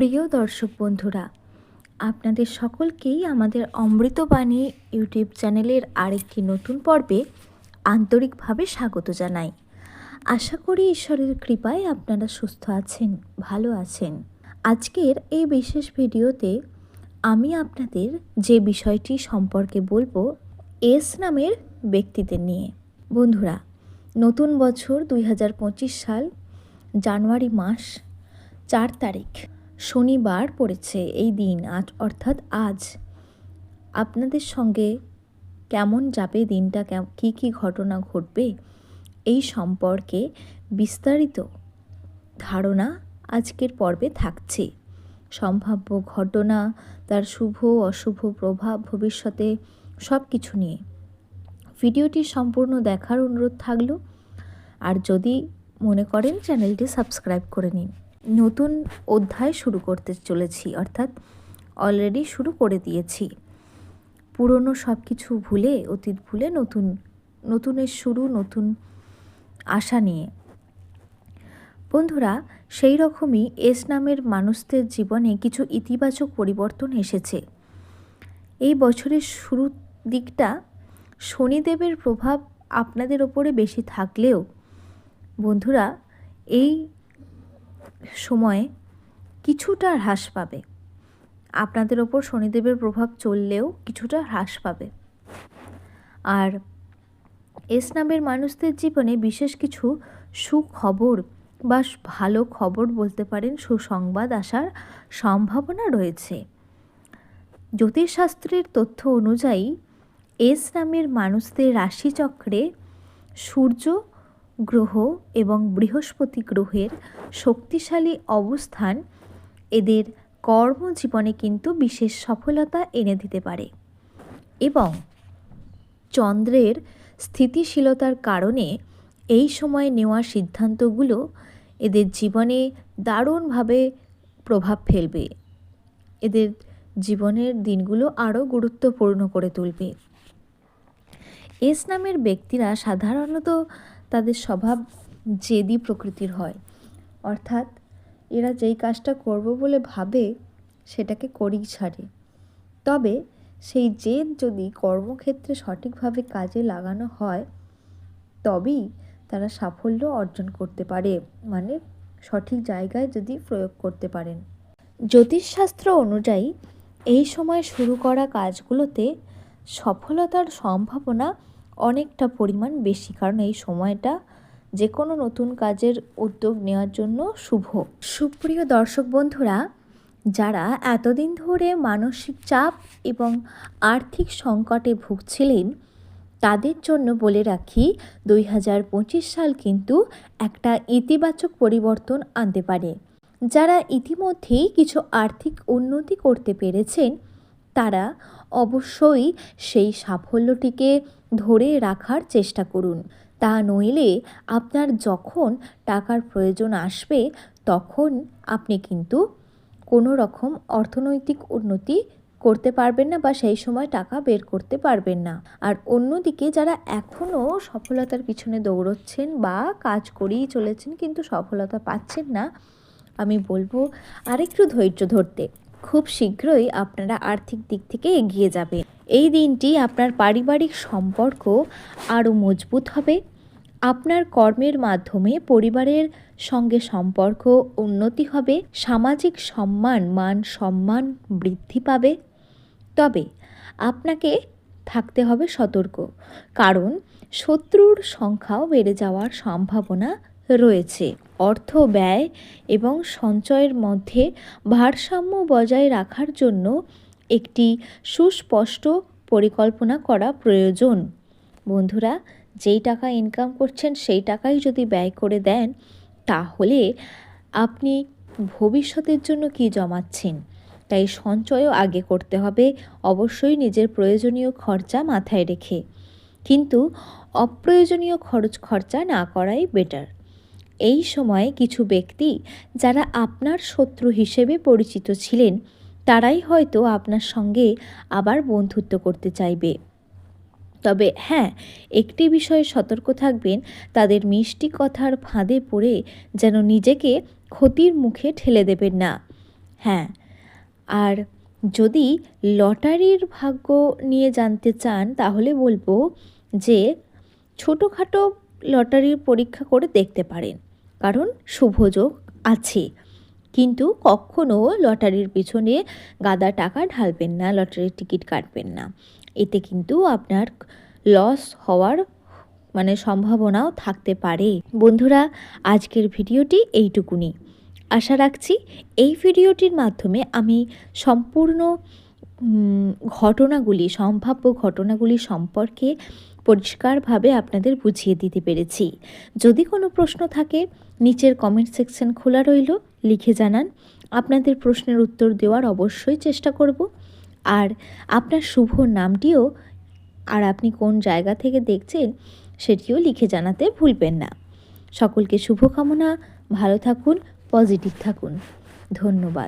প্রিয় দর্শক বন্ধুরা, আপনাদের সকলকেই আমাদের অমৃতবাণী ইউটিউব চ্যানেলের আরেকটি নতুন পর্বে আন্তরিকভাবে স্বাগত জানাই। আশা করি ঈশ্বরের কৃপায় আপনারা সুস্থ আছেন, ভালো আছেন। আজকের এই বিশেষ ভিডিওতে আমি আপনাদের যে বিষয়টি সম্পর্কে বলব, এস নামের ব্যক্তিদের নিয়ে। বন্ধুরা, নতুন বছর দুই হাজার পঁচিশ সাল, জানুয়ারি মাস, চার তারিখ। শনিবার পড়েছে এই দিন, আজ, অর্থাৎ আজ। আপনাদের সঙ্গে কেমন যাবে দিনটা? কী কী ঘটনা ঘটবে? এই সম্পর্কে বিস্তারিত ধারণা আজকের পর্বে থাকছে। সম্ভাব্য ঘটনা, তার শুভ, অশুভ প্রভাব, ভবিষ্যতে সব কিছু নিয়ে। ভিডিওটি সম্পূর্ণ দেখার অনুরোধ থাকল। আর যদি মনে করেন, চ্যানেলটি সাবস্ক্রাইব করে নিন। নতুন অধ্যায় শুরু করতে চলেছি, অর্থাৎ অলরেডি শুরু করে দিয়েছি। পুরনো সব কিছু ভুলে, অতীত ভুলে নতুন, নতুনের শুরু, নতুন আশা নিয়ে। বন্ধুরা, সেই রকমই এস নামের মানুষদের জীবনে কিছু ইতিবাচক পরিবর্তন এসেছে। এই বছরের শুরুর দিকটা শনিদেবের প্রভাব আপনাদের ওপরে বেশি থাকলেও, বন্ধুরা, এই সময়ে কিছুটা হ্রাস পাবে। আপনাদের ওপর শনিদেবের প্রভাব চললেও কিছুটা হ্রাস পাবে। আর এস নামের মানুষদের জীবনে বিশেষ কিছু সুখবর বা ভালো খবর বলতে পারেন, সুসংবাদ আসার সম্ভাবনা রয়েছে। জ্যোতিষশাস্ত্রের তথ্য অনুযায়ী এস নামের মানুষদের রাশিচক্রে সূর্য গ্রহ এবং বৃহস্পতি গ্রহের শক্তিশালী অবস্থান এদের কর্মজীবনে কিন্তু বিশেষ সফলতা এনে দিতে পারে। এবং চন্দ্রের স্থিতিশীলতার কারণে এই সময় নেওয়া সিদ্ধান্তগুলো এদের জীবনে দারুণভাবে প্রভাব ফেলবে। এদের জীবনের দিনগুলো আরও গুরুত্বপূর্ণ করে তুলবে। এস নামের ব্যক্তিরা সাধারণত তাদের স্বভাব জেদি প্রকৃতির হয়। অর্থাৎ এরা যেই কাজটা করব বলে ভাবে, সেটাকে করেই ছাড়ে। তবে সেই জেদ যদি কর্মক্ষেত্রে সঠিকভাবে কাজে লাগানো হয়, তবেই তারা সাফল্য অর্জন করতে পারে মানে সঠিক জায়গায় যদি প্রয়োগ করতে পারেন। জ্যোতিষশাস্ত্র অনুযায়ী, এই সময় শুরু করা কাজগুলোতে সফলতার সম্ভাবনা অনেকটা পরিমাণ বেশি। কারণ এই সময়টা যে কোনো নতুন কাজের উদ্যোগ নেওয়ার জন্য শুভ। সুপ্রিয় দর্শক বন্ধুরা, যারা এতদিন ধরে মানসিক চাপ এবং আর্থিক সংকটে ভুগছিলেন, তাদের জন্য বলে রাখি, দুই হাজার পঁচিশ সাল কিন্তু একটা ইতিবাচক পরিবর্তন আনতে পারে। যারা ইতিমধ্যেই কিছু আর্থিক উন্নতি করতে পেরেছেন, তারা অবশ্যই সেই সাফল্যটিকে ধরে রাখার চেষ্টা করুন। তা নইলে আপনার যখন টাকার প্রয়োজন আসবে, তখন আপনি কিন্তু কোনো রকম অর্থনৈতিক উন্নতি করতে পারবেন না বা সেই সময় টাকা বের করতে পারবেন না। আর অন্যদিকে যারা এখনও সফলতার পিছনে দৌড়চ্ছেন বা কাজ করেই চলেছেন কিন্তু সফলতা পাচ্ছেন না, আমি বলব আরেকটু ধৈর্য ধরতে। খুব শীঘ্রই আপনারা আর্থিক দিক থেকে এগিয়ে যাবে। এই দিনটি আপনার পারিবারিক সম্পর্ক আরও মজবুত হবে। আপনার কর্মের মাধ্যমে পরিবারের সঙ্গে সম্পর্ক উন্নতি হবে। সামাজিক সম্মান, মান সম্মান বৃদ্ধি পাবে। তবে আপনাকে থাকতে হবে সতর্ক। কারণ শত্রুর সংখ্যাও বেড়ে যাওয়ার সম্ভাবনা রয়েছে। অর্থ ব্যয় এবং সঞ্চয়ের মধ্যে ভারসাম্য বজায় রাখার জন্য একটি সুস্পষ্ট পরিকল্পনা করা প্রয়োজন। বন্ধুরা, যেই টাকা ইনকাম করছেন, সেই টাকাই যদি ব্যয় করে দেন, তাহলে আপনি ভবিষ্যতের জন্য কি জমাচ্ছেন? তাই সঞ্চয়ও আগে করতে হবে, অবশ্যই নিজের প্রয়োজনীয় খরচা মাথায় রেখে। কিন্তু অপ্রয়োজনীয় খরচ খরচা না করাই বেটার এই সময়ে কিছু ব্যক্তি যারা আপনার শত্রু হিসেবে পরিচিত ছিলেন, তারাই হয়তো আপনার সঙ্গে আবার বন্ধুত্ব করতে চাইবে। তবে হ্যাঁ একটি বিষয়ে সতর্ক থাকবেন, তাদের মিষ্টি কথার ফাঁদে পড়ে যেন নিজেকে ক্ষতির মুখে ঠেলে দেবেন না। হ্যাঁ আর যদি লটারির ভাগ্য নিয়ে জানতে চান, তাহলে বলব যে ছোটোখাটো লটারির পরীক্ষা করে দেখতে পারেন। কারণ শুভযোগ আছে। কিন্তু কখনও লটারির পিছনে গাদা টাকা ঢালবেন না, লটারির টিকিট কাটবেন না। এতে কিন্তু আপনার লস হওয়ার মানে সম্ভাবনাও থাকতে পারে। বন্ধুরা, আজকের ভিডিওটি এইটুকুনি। আশা রাখছি এই ভিডিওটির মাধ্যমে আমি সম্পূর্ণ ঘটনাগুলি, সম্ভাব্য ঘটনাগুলি সম্পর্কে পরিষ্কারভাবে আপনাদের বুঝিয়ে দিতে পেরেছি। যদি কোনো প্রশ্ন থাকে, নিচের কমেন্ট সেকশন খোলা রইল, লিখে জানান। আপনাদের প্রশ্নের উত্তর দেওয়ার অবশ্যই চেষ্টা করব। আর আপনার শুভ নামটিও আর আপনি কোন জায়গা থেকে দেখছেন, সেটিও লিখে জানাতে ভুলবেন না। সকলকে শুভকামনা, ভালো থাকুন পজিটিভ থাকুন। ধন্যবাদ।